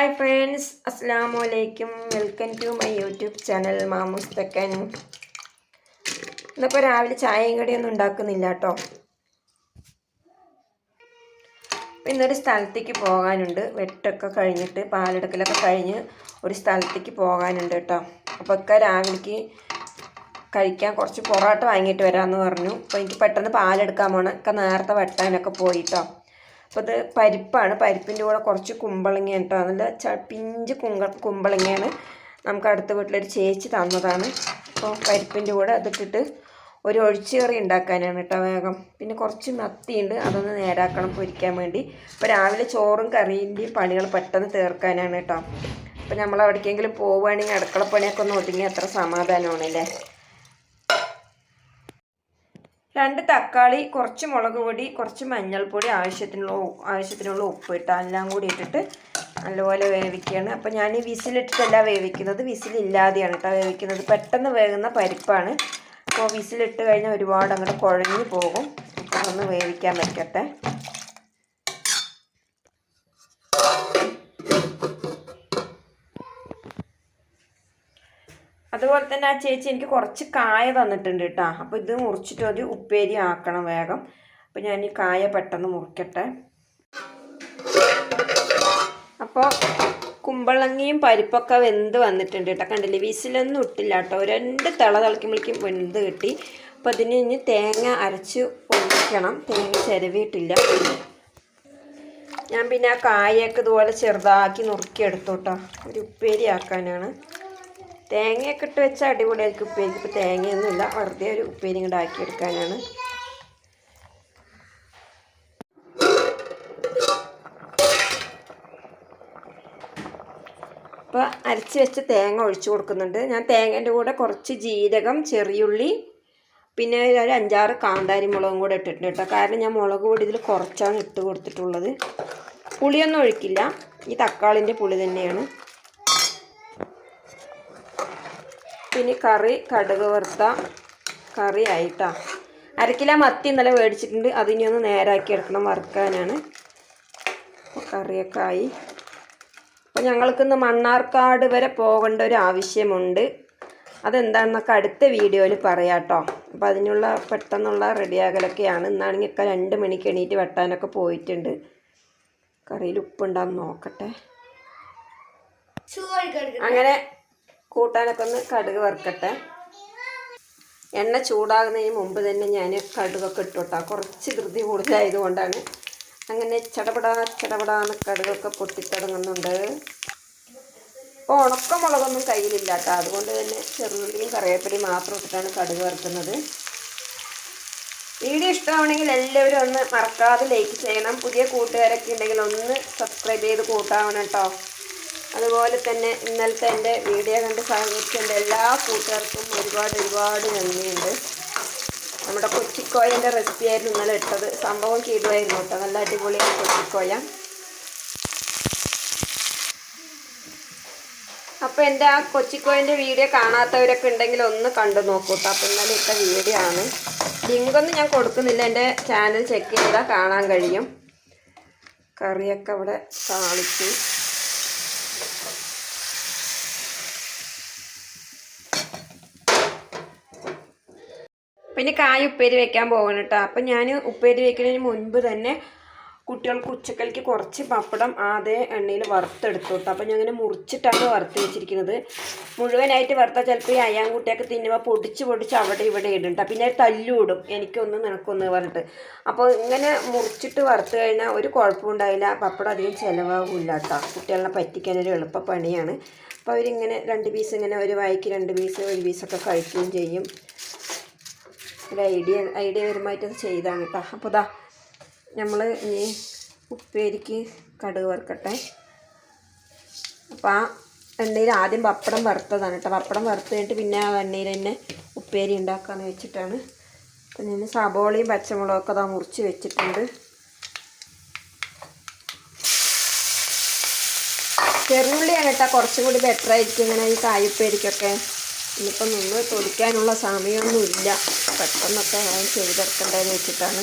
Hi friends അസ്സാം വലൈക്കും welcome to my YouTube channel മാമുസ്തക്കൻ ഇന്നിപ്പോൾ രാവിലെ ചായയും കടിയൊന്നും ഉണ്ടാക്കുന്നില്ല കേട്ടോ. ഇന്നൊരു സ്ഥലത്തേക്ക് പോകാനുണ്ട്. വെട്ടൊക്കെ കഴിഞ്ഞിട്ട് പാലെടുക്കലൊക്കെ കഴിഞ്ഞ് ഒരു സ്ഥലത്തേക്ക് പോകാനുണ്ട് കേട്ടോ. അപ്പോൾ ഒക്കെ രാവിലേക്ക് കഴിക്കാൻ കുറച്ച് പൊറോട്ട വാങ്ങിയിട്ട് വരാമെന്ന് പറഞ്ഞു. അപ്പോൾ എനിക്ക് പെട്ടെന്ന് പാലെടുക്കാൻ പോകണം ഒക്കെ നേരത്തെ വെട്ടാനൊക്കെ പോയിട്ടോ അപ്പോൾ ഇത് പരിപ്പാണ്. പരിപ്പിന്റെ കൂടെ കുറച്ച് കുമ്പളങ്ങ കേട്ടോ നല്ല ച പിഞ്ച് കുങ്ക കുമ്പളങ്ങയാണ് നമുക്ക് അടുത്ത വീട്ടിലൊരു ചേച്ചി തന്നതാണ്. അപ്പോൾ പരിപ്പിന്റെ കൂടെ അതിട്ടിട്ട് ഒരു ഒഴിച്ചുകറി ഉണ്ടാക്കാനാണ് കേട്ടോ വേഗം. പിന്നെ കുറച്ച് മത്തിയുണ്ട് അതൊന്ന് നേരാക്കണം പൊരിക്കാൻ വേണ്ടി. അപ്പോൾ രാവിലെ ചോറും കറിന്റെയും പണികൾ പെട്ടെന്ന് തീർക്കാനാണ് കേട്ടോ. അപ്പോൾ നമ്മൾ എവിടേക്കെങ്കിലും പോവുകയാണെങ്കിൽ അടുക്കളപ്പണിയൊക്കെ ഒന്ന് ഒതുങ്ങി അത്ര സമാധാനമാണല്ലേ? രണ്ട് തക്കാളി കുറച്ച് മുളക് പൊടി കുറച്ച് മഞ്ഞൾപ്പൊടി ആവശ്യത്തിനുള്ള ആവശ്യത്തിനുള്ള ഉപ്പ് ഇട്ട് എല്ലാം കൂടി ഇട്ടിട്ട് നല്ലപോലെ വേവിക്കുകയാണ്. അപ്പോൾ ഞാൻ ഈ വിസിലിട്ടിട്ടല്ല വേവിക്കുന്നത്. വിസിലില്ലാതെയാണ് കേട്ടോ വേവിക്കുന്നത്. പെട്ടെന്ന് വേകുന്ന പരിപ്പാണ്. അപ്പോൾ വിസിലിട്ട് കഴിഞ്ഞാൽ ഒരുപാട് അങ്ങോട്ട് കുഴഞ്ഞു പോകും. അപ്പോൾ ഒന്ന് വേവിക്കാൻ വെക്കട്ടെ. അതുപോലെ തന്നെ ആ ചേച്ചി എനിക്ക് കുറച്ച് കായ തന്നിട്ടുണ്ട് കേട്ടോ അപ്പോൾ ഇത് മുറിച്ചിട്ട് ഒരു ഉപ്പേരി ആക്കണം വേഗം. അപ്പോൾ ഞാൻ ഈ കായ പെട്ടെന്ന് മുറിക്കട്ടെ. അപ്പോൾ കുമ്പളങ്ങിയും പരിപ്പൊക്കെ വെന്ത് വന്നിട്ടുണ്ട് കേട്ടോ കണ്ടില്ലേ? വിസിലൊന്നും ഇട്ടില്ല കേട്ടോ രണ്ട് തിള തിളക്കുമ്പോഴേക്കും വെന്ത് കിട്ടി. അപ്പോൾ അതിന് ഇനി തേങ്ങ അരച്ച് ഒഴിക്കണം. തേങ്ങ ചിരവിയിട്ടില്ല. ഞാൻ പിന്നെ ആ കായൊക്കെ ഇതുപോലെ ചെറുതാക്കി നുറുക്കിയെടുത്തു കേട്ടോ ഒരു ഉപ്പേരി ആക്കാനാണ്. തേങ്ങയൊക്കെ ഇട്ട് വെച്ചാൽ അടിപൊളിയായിരിക്കും ഉപ്പേരിക്ക് ഇപ്പോൾ തേങ്ങയൊന്നുമില്ല. വെറുതെ ഒരു ഉപ്പേരി ഇങ്ങോട്ട് ആക്കിയെടുക്കാനാണ്. അപ്പോൾ അരച്ച് വെച്ച് തേങ്ങ ഒഴിച്ചു കൊടുക്കുന്നുണ്ട്. ഞാൻ തേങ്ങേന്റെ കൂടെ കുറച്ച് ജീരകം ചെറിയുള്ളി പിന്നെ ഒരു അഞ്ചാറ് കാന്താരി മുളകും കൂടെ ഇട്ടിട്ടുണ്ട് കേട്ടോ. കാരണം ഞാൻ മുളക് പൊടി ഇതിൽ കുറച്ചാണ് ഇട്ട് കൊടുത്തിട്ടുള്ളത്. പുളിയൊന്നും ഒഴിക്കില്ല. ഈ തക്കാളിന്റെ പുളി തന്നെയാണ്. പിന്നെ കറി കടുക് വറുത്ത കറി ആയിട്ടാ. അരക്കില മത്തി ഇന്നലെ മേടിച്ചിട്ടുണ്ട്. അതിനി ഒന്ന് നേരാക്കി എടുക്കണം വറുക്കാനാണ്. കറിയൊക്കെ ആയി. അപ്പോൾ ഞങ്ങൾക്കിന്ന് മണ്ണാർക്കാട് വരെ പോകേണ്ട ഒരു ആവശ്യമുണ്ട്. അതെന്താണെന്നൊക്കെ അടുത്ത വീഡിയോയിൽ പറയാം കേട്ടോ അപ്പം അതിനുള്ള പെട്ടെന്നുള്ള റെഡിയാകലൊക്കെയാണ്. ഇന്നാണെങ്കിൽ ഒക്കെ രണ്ട് മണിക്ക് എണീറ്റ് വെട്ടാനൊക്കെ പോയിട്ടുണ്ട്. കറിയിൽ ഉപ്പുണ്ടാന്ന് നോക്കട്ടെ. അങ്ങനെ കൂട്ടാനൊക്കെ ഒന്ന് കടുക് വറുക്കട്ടെ. എണ്ണ ചൂടാകുന്നതിന് മുമ്പ് തന്നെ ഞാൻ കടുകൊക്കെ ഇട്ടോട്ടാ കുറച്ച് ധൃതി കൂടുതലായതുകൊണ്ടാണ്. അങ്ങനെ ചടപടാ ചടപടാന്ന് കടുകൊക്കെ പൊട്ടിത്തുടങ്ങുന്നുണ്ട്. അപ്പോൾ ഉണക്കമുളകൊന്നും കയ്യിലില്ല കേട്ടോ അതുകൊണ്ട് തന്നെ ചെറുള്ളിയും കറിവേപ്പിലയും മാത്രം ഇട്ടിട്ടാണ് കടുക് വറുക്കുന്നത്. വീഡിയോ ഇഷ്ടമാണെങ്കിൽ എല്ലാവരും ഒന്ന് മറക്കാതെ ലൈക്ക് ചെയ്യണം. പുതിയ കൂട്ടുകാരൊക്കെ ഉണ്ടെങ്കിൽ ഒന്ന് സബ്സ്ക്രൈബ് ചെയ്ത് കൂട്ടാവണം കേട്ടോ. അതുപോലെ തന്നെ ഇന്നലത്തെ എന്റെ വീഡിയോ കണ്ട് സഹകരിച്ച എന്റെ എല്ലാ കൂട്ടുകാർക്കും ഒരുപാട് ഒരുപാട് നന്ദിയുണ്ട്. നമ്മുടെ കൊച്ചിക്കോയന്റെ റെസിപ്പി ആയിരുന്നു ഇന്നലെ ഇട്ടത്. സംഭവം ചെയ്തുമായിരുന്നു കേട്ടോ. നല്ല അടിപൊളിയാണ് കൊച്ചിക്കോയ. അപ്പോൾ എന്റെ ആ കൊച്ചിക്കോയന്റെ വീഡിയോ കാണാത്തവരൊക്കെ ഉണ്ടെങ്കിൽ ഒന്ന് കണ്ടു നോക്കൂ കേട്ടോ. അപ്പോൾ ഇന്നലെ ഇട്ട വീഡിയോ ആണ്. ലിങ്കൊന്നും ഞാൻ കൊടുക്കുന്നില്ല. എന്റെ ചാനൽ ചെക്ക് ചെയ്താൽ കാണാൻ കഴിയും. കറിയൊക്കെ അവിടെ താളിച്ചു. പിന്നെ കായ ഉപ്പേരി വെക്കാൻ പോകണം കേട്ടോ അപ്പം ഞാൻ ഉപ്പേരി വെക്കുന്നതിന് മുൻപ് തന്നെ കുട്ടികൾക്ക് ഉച്ചക്കലേക്ക് കുറച്ച് പപ്പടം ആദ്യ എണ്ണയിൽ വറുത്തെടുത്തു കേട്ടോ അപ്പം ഞാൻ അങ്ങനെ മുറിച്ചിട്ടാണ് വറുത്ത് വെച്ചിരിക്കുന്നത്. മുഴുവനായിട്ട് വറുത്താൽ ചിലപ്പോൾ ഈ അയ്യാൻകുട്ടിയൊക്കെ തിന്നുമ്പോൾ പൊടിച്ച് പൊടിച്ച് അവിടെ ഇവിടെ ഇടും ട്ടോ. പിന്നെ തല്ലുവിടും എനിക്കൊന്ന് നിനക്കൊന്ന് പറഞ്ഞിട്ട്. അപ്പോൾ ഇങ്ങനെ മുറിച്ചിട്ട് വറുത്ത് കഴിഞ്ഞാൽ ഒരു കുഴപ്പമുണ്ടായില്ല പപ്പടം അധികം ചിലവാകില്ല കേട്ടോ കുട്ടികളെ പറ്റിക്കാനൊരു എളുപ്പ പണിയാണ്. അപ്പോൾ അവരിങ്ങനെ രണ്ട് പീസ് ഇങ്ങനെ ഒരു വായിക്ക് രണ്ട് പീസ് ഒരു പീസൊക്കെ കഴിക്കുകയും ചെയ്യും. ഒരു ഐഡിയ ഐഡിയ വരുമായിട്ട് ചെയ്താണ് കേട്ടോ അപ്പോൾ ഇതാ നമ്മൾ ഇനി ഉപ്പേരിക്ക് കടുക് വറുക്കട്ടെ. അപ്പോൾ ആ എണ്ണയിൽ ആദ്യം പപ്പടം വറുത്തതാണ് കേട്ടോ പപ്പടം വറുത്ത് കഴിഞ്ഞിട്ട് പിന്നെ ആ എണ്ണയിൽ തന്നെ ഉപ്പേരി ഉണ്ടാക്കാമെന്ന് വെച്ചിട്ടാണ്. അപ്പം ഞാൻ സബോളയും പച്ചമുളകൊക്കെ അതാ മുറിച്ച് വെച്ചിട്ടുണ്ട്. ചെറുള്ളിയാണ് കേട്ടോ കുറച്ചും കൂടി ബെറ്റർ ആയിരിക്കും ഇങ്ങനെ ഈ കായുപ്പേരിക്കൊക്കെ. ഇന്നിപ്പം നിന്ന് തൊടിക്കാനുള്ള സമയമൊന്നുമില്ല പെട്ടെന്നൊക്കെ ഞാൻ ചെയ്തെടുക്കേണ്ടതെന്ന് വെച്ചിട്ടാണ്.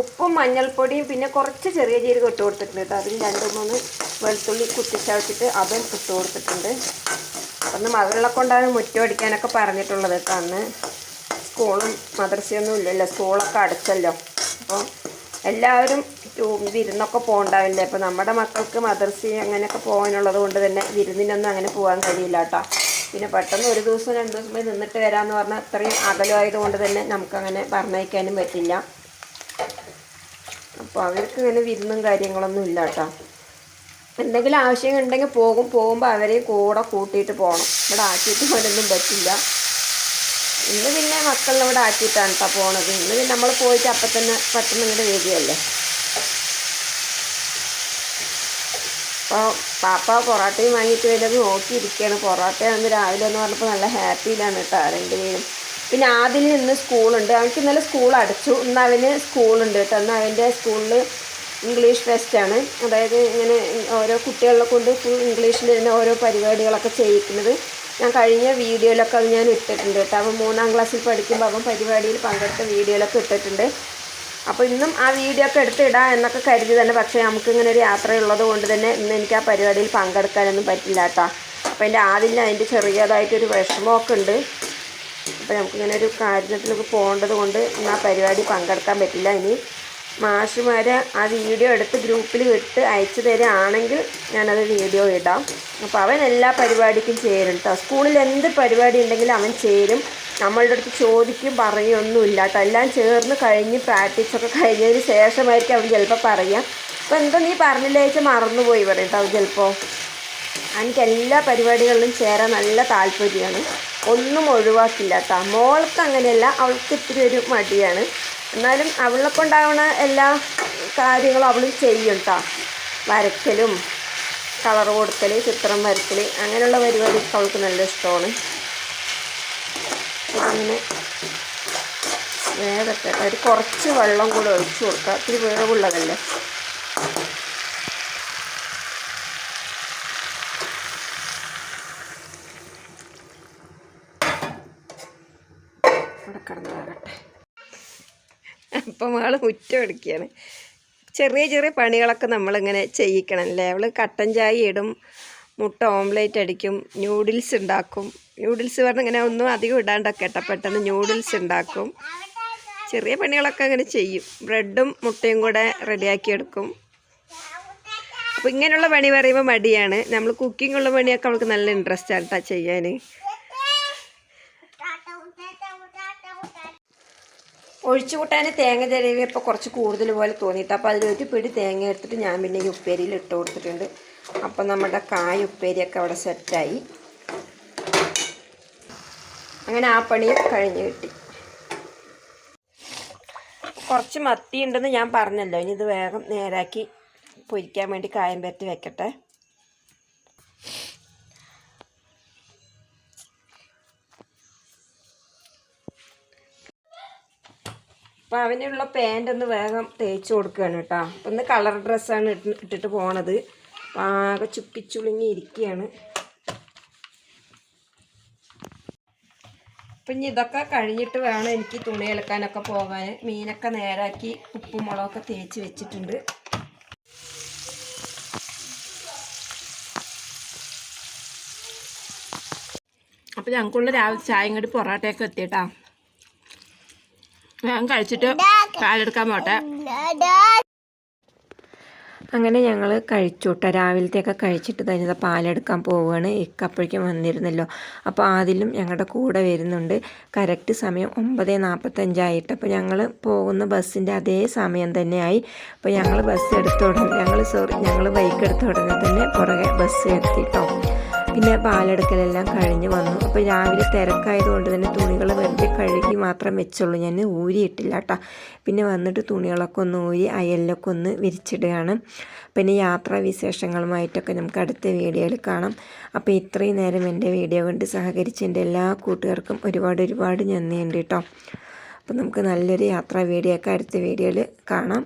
ഉപ്പും മഞ്ഞൾപ്പൊടിയും പിന്നെ കുറച്ച് ചെറിയ ജീരകം ഇട്ട് കൊടുത്തിട്ടുണ്ട് കേട്ടോ. അതിൽ രണ്ട് മൂന്ന് വെളുത്തുള്ളി കുത്തിച്ചവച്ചിട്ട് അതും ഇട്ട് കൊടുത്തിട്ടുണ്ട്. അന്ന് മകളെ കൊണ്ടാണ് മുറ്റം അടിക്കാനൊക്കെ പറഞ്ഞിട്ടുള്ളത് കേട്ടോ അന്ന്. സ്കൂളും മദ്രസയൊന്നും ഇല്ലല്ലോ. സ്കൂളൊക്കെ അടച്ചല്ലോ. അപ്പോൾ എല്ലാവരും വിരുന്നൊക്കെ പോകണ്ടാവില്ലേ? അപ്പോൾ നമ്മുടെ മക്കൾക്ക് മദർസി അങ്ങനെയൊക്കെ പോകാനുള്ളത് കൊണ്ട് തന്നെ വിരുന്നിനൊന്നും അങ്ങനെ പോകാൻ കഴിയില്ല കേട്ടോ പിന്നെ പെട്ടെന്ന് ഒരു ദിവസം രണ്ട് ദിവസം പോയി നിന്നിട്ട് വരാമെന്ന് പറഞ്ഞാൽ അത്രയും അകലമായത് കൊണ്ട് തന്നെ നമുക്കങ്ങനെ പറഞ്ഞയക്കാനും പറ്റില്ല. അപ്പോൾ അവർക്ക് ഇങ്ങനെ വിരുന്നും കാര്യങ്ങളൊന്നും ഇല്ല കേട്ടോ എന്തെങ്കിലും ആവശ്യം ഉണ്ടെങ്കിൽ പോകും. പോകുമ്പോൾ അവരെയും കൂടെ കൂട്ടിയിട്ട് പോകണം ഇവിടെ ആക്കിയിട്ട് പോലൊന്നും പറ്റില്ല. ഇന്ന് പിന്നെ മക്കളിനെ ഇവിടെ ആക്കിയിട്ടാണ് കേട്ടോ പോണത്. ഇന്ന് പിന്നെ നമ്മൾ പോയിട്ട് അപ്പം തന്നെ പെട്ടെന്ന് ഇങ്ങോട്ട് വരികയല്ലേ. അപ്പോൾ പാപ്പ പൊറോട്ടയും വാങ്ങിയിട്ട് വരുന്നത് നോക്കിയിരിക്കുകയാണ് പൊറോട്ട അന്ന് രാവിലെ എന്ന് പറഞ്ഞപ്പോൾ നല്ല ഹാപ്പിയിലാണ് കേട്ടോ രണ്ടുപേരും. പിന്നെ ആദ്യം ഇന്ന് സ്കൂളുണ്ട്. അവൾക്ക് ഇന്നലെ സ്കൂൾ അടച്ചു. ഇന്ന് അവന് സ്കൂളുണ്ട് കേട്ടോ ഇന്ന് അവന്റെ സ്കൂളിൽ ഇംഗ്ലീഷ് ഫെസ്റ്റാണ് അതായത് ഇങ്ങനെ ഓരോ കുട്ടികളെ കൊണ്ട് ഫുൾ ഇംഗ്ലീഷിൽ തന്നെ ഓരോ പരിപാടികളൊക്കെ ചെയ്യിക്കുന്നത്. ഞാൻ കഴിഞ്ഞ വീഡിയോയിലൊക്കെ അത് ഞാൻ ഇട്ടിട്ടുണ്ട് കേട്ടോ. അവൻ മൂന്നാം ക്ലാസ്സിൽ പഠിക്കുമ്പോൾ അവൻ പരിപാടിയിൽ പങ്കെടുത്ത വീഡിയോയിലൊക്കെ ഇട്ടിട്ടുണ്ട്. അപ്പോൾ ഇന്നും ആ വീഡിയോ ഒക്കെ എടുത്തിടാം എന്നൊക്കെ കരുതി തന്നെ പക്ഷേ നമുക്ക് ഇങ്ങനെ ഒരു യാത്രയുള്ളത് കൊണ്ട് തന്നെ ഇന്ന് എനിക്ക് ആ പരിപാടിയിൽ പങ്കെടുക്കാനൊന്നും പറ്റില്ല കേട്ടോ. അപ്പോൾ എന്റെ ആദ്യം അതിന്റെ ചെറിയതായിട്ടൊരു വിഷമമൊക്കെ ഉണ്ട്. അപ്പോൾ നമുക്കിങ്ങനെ ഒരു കാര്യത്തിലൊക്കെ പോകേണ്ടത് കൊണ്ട് ഇന്ന് ആ പരിപാടി പങ്കെടുക്കാൻ പറ്റില്ല ഇനി. മാഷുമാർ ആ വീഡിയോ എടുത്ത് ഗ്രൂപ്പിൽ വിട്ട് അയച്ചു തരികയാണെങ്കിൽ ഞാനത് വീഡിയോ ഇടാം. അപ്പോൾ അവൻ എല്ലാ പരിപാടിക്കും ചേരും കേട്ടോ സ്കൂളിൽ എന്ത് പരിപാടി ഉണ്ടെങ്കിലും അവൻ ചേരും. നമ്മളുടെ അടുത്ത് ചോദിക്കും പറയൊന്നുമില്ല കേട്ടോ എല്ലാം ചേർന്ന് കഴിഞ്ഞ് പ്രാക്ടീസൊക്കെ കഴിഞ്ഞതിന് ശേഷമായിരിക്കും അവൻ ചിലപ്പോൾ പറയുക അപ്പോൾ എന്തോ നീ പറഞ്ഞില്ലേച്ച് മറന്നുപോയി പറയും കേട്ടോ ചിലപ്പോൾ എനിക്ക് എല്ലാ പരിപാടികളിലും ചേരാൻ നല്ല താല്പര്യമാണ്. ഒന്നും ഒഴിവാക്കില്ല കേട്ടോ മോൾക്ക് അങ്ങനെയല്ല അവൾക്ക് ഇത്തിരി ഒരു മടിയാണ്. എന്നാലും അവളെ കൊണ്ടാവുന്ന എല്ലാ കാര്യങ്ങളും അവൾ ചെയ്യും കേട്ടോ വരയ്ക്കലും കളർ കൊടുക്കൽ ചിത്രം വരയ്ക്കൽ അങ്ങനെയുള്ള പരിപാടി അവൾക്ക് നല്ല ഇഷ്ടമാണ്. അങ്ങനെ വേഗത്തെ ഒരു കുറച്ച് വെള്ളം കൂടെ ഒഴിച്ചു കൊടുക്കുക ഇത്തിരി വേവുള്ളതല്ലേ? അവിടെ കിടന്ന്? അപ്പം മുറ്റം എടുക്കുകയാണ്. ചെറിയ ചെറിയ പണികളൊക്കെ നമ്മളിങ്ങനെ ചെയ്യിക്കണം അല്ലേ അവൾ കട്ടൻ ചായ ഇടും മുട്ട ഓംലേറ്റ് അടിക്കും ന്യൂഡിൽസ് ഉണ്ടാക്കും. ന്യൂഡിൽസ് പറഞ്ഞാൽ ഇങ്ങനെ ഒന്നും അധികം ഇടാണ്ടൊക്കെ കേട്ടോ. പെട്ടെന്ന് ന്യൂഡിൽസ് ഉണ്ടാക്കും. ചെറിയ പണികളൊക്കെ അങ്ങനെ ചെയ്യും. ബ്രെഡും മുട്ടയും കൂടെ റെഡിയാക്കി എടുക്കും. അപ്പോൾ ഇങ്ങനെയുള്ള പണി പറയുമ്പോൾ മടിയാണ്. നമ്മൾ കുക്കിംഗ് ഉള്ള പണിയൊക്കെ അവൾക്ക് നല്ല ഇൻട്രസ്റ്റ് ആണ് കേട്ടോ ചെയ്യാൻ ഒഴിച്ചു കൂട്ടാൻ തേങ്ങ ചിരവിയപ്പോൾ കുറച്ച് കൂടുതൽ പോലെ തോന്നിയിട്ട്. അപ്പോൾ അതിലൊരു പിടി തേങ്ങ എടുത്തിട്ട് ഞാൻ പിന്നെ ഈ ഉപ്പേരിയിൽ ഇട്ട് കൊടുത്തിട്ടുണ്ട്. അപ്പം നമ്മുടെ കായ ഉപ്പേരിയൊക്കെ അവിടെ സെറ്റായി. അങ്ങനെ ആ പണി കഴിഞ്ഞ് കിട്ടി. കുറച്ച് മത്തി ഉണ്ടെന്ന് ഞാൻ പറഞ്ഞല്ലോ. ഇനി ഇത് വേഗം നേരാക്കി പൊരിക്കാൻ വേണ്ടി കായം പരത്തി വെക്കട്ടെ. അപ്പോൾ അവനുള്ള പാന്റ് ഒന്ന് വേഗം തേച്ച് കൊടുക്കുകയാണ് കേട്ടോ. അപ്പം ഇന്ന് കളർ ഡ്രസ്സാണ് ഇട്ട് ഇട്ടിട്ട് പോണത്. ആകെ ചുപ്പിച്ചുളിങ്ങി ഇരിക്കുകയാണ്. അപ്പം ഇനി ഇതൊക്കെ കഴിഞ്ഞിട്ട് വേണം എനിക്ക് തുണി അലക്കാനൊക്കെ പോകാൻ. മീനൊക്കെ നേരാക്കി ഉപ്പും മുളകൊക്കെ തേച്ച് വെച്ചിട്ടുണ്ട്. അപ്പം ഞങ്ങൾക്കുള്ള രാവിലെ ചായയും കൂടി പൊറോട്ടയൊക്കെ എത്തിയിട്ടാ. ഞാൻ കഴിച്ചിട്ട് പാലെടുക്കാൻ പോട്ടെ. അങ്ങനെ ഞങ്ങൾ കഴിച്ചു കേട്ടോ രാവിലത്തെയൊക്കെ കഴിച്ചിട്ട് തന്നെ പാലെടുക്കാൻ പോവുകയാണ് ഇക്കപ്പോഴേക്കും വന്നിരുന്നല്ലോ. അപ്പോൾ ആദ്യം ഞങ്ങളുടെ കൂടെ വരുന്നുണ്ട്. കറക്റ്റ് സമയം ഒമ്പത് നാൽപ്പത്തഞ്ചായിട്ട് അപ്പോൾ ഞങ്ങൾ പോകുന്ന ബസ്സിന്റെ അതേ സമയം തന്നെയായി. അപ്പോൾ ഞങ്ങൾ ബസ് എടുത്ത് തുടങ്ങി ഞങ്ങൾ സോറി ഞങ്ങൾ ബൈക്ക് എടുത്ത് തുടങ്ങി തന്നെ പുറകെ ബസ് എത്തിട്ടോ പിന്നെ പാലെടുക്കലെല്ലാം കഴിഞ്ഞ് വന്നു. അപ്പോൾ രാവിലെ തിരക്കായതുകൊണ്ട് തന്നെ തുണികൾ വെറുതെ കഴുകി മാത്രം വെച്ചുള്ളൂ. ഞാൻ ഊരിയിട്ടില്ല കേട്ടോ പിന്നെ വന്നിട്ട് തുണികളൊക്കെ ഒന്ന് ഊരി അയലിലൊക്കെ ഒന്ന് വിരിച്ചിടുകയാണ്. പിന്നെ യാത്രാ വിശേഷങ്ങളുമായിട്ടൊക്കെ നമുക്ക് അടുത്ത വീഡിയോയിൽ കാണാം. അപ്പോൾ ഇത്രയും നേരം എന്റെ വീഡിയോ കൊണ്ട് സഹകരിച്ച എന്റെ എല്ലാ കൂട്ടുകാർക്കും ഒരുപാട് ഒരുപാട് നന്ദിയുണ്ട് കേട്ടോ. അപ്പോൾ നമുക്ക് നല്ലൊരു യാത്രാ വീഡിയോ ഒക്കെ അടുത്ത വീഡിയോയിൽ കാണാം.